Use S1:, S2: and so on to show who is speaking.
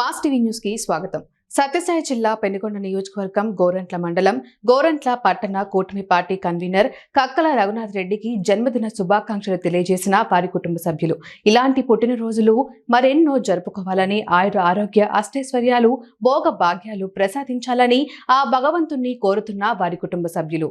S1: Mass TV న్యూస్కి స్వాగతం. సత్యసాయి జిల్లా పెనుగొండ నియోజకవర్గం గోరంట్ల మండలం గోరంట్ల పట్టణ కూటమి పార్టీ కన్వీనర్ కక్కల రఘునాథ్ రెడ్డికి జన్మదిన శుభాకాంక్షలు తెలియజేసిన వారి కుటుంబ సభ్యులు. ఇలాంటి పుట్టినరోజులు మరెన్నో జరుపుకోవాలని ఆయుర ఆరోగ్య అష్టైశ్వర్యాలు భోగ భాగ్యాలు ప్రసాదించాలని ఆ భగవంతుణ్ణి కోరుతున్న వారి కుటుంబ సభ్యులు.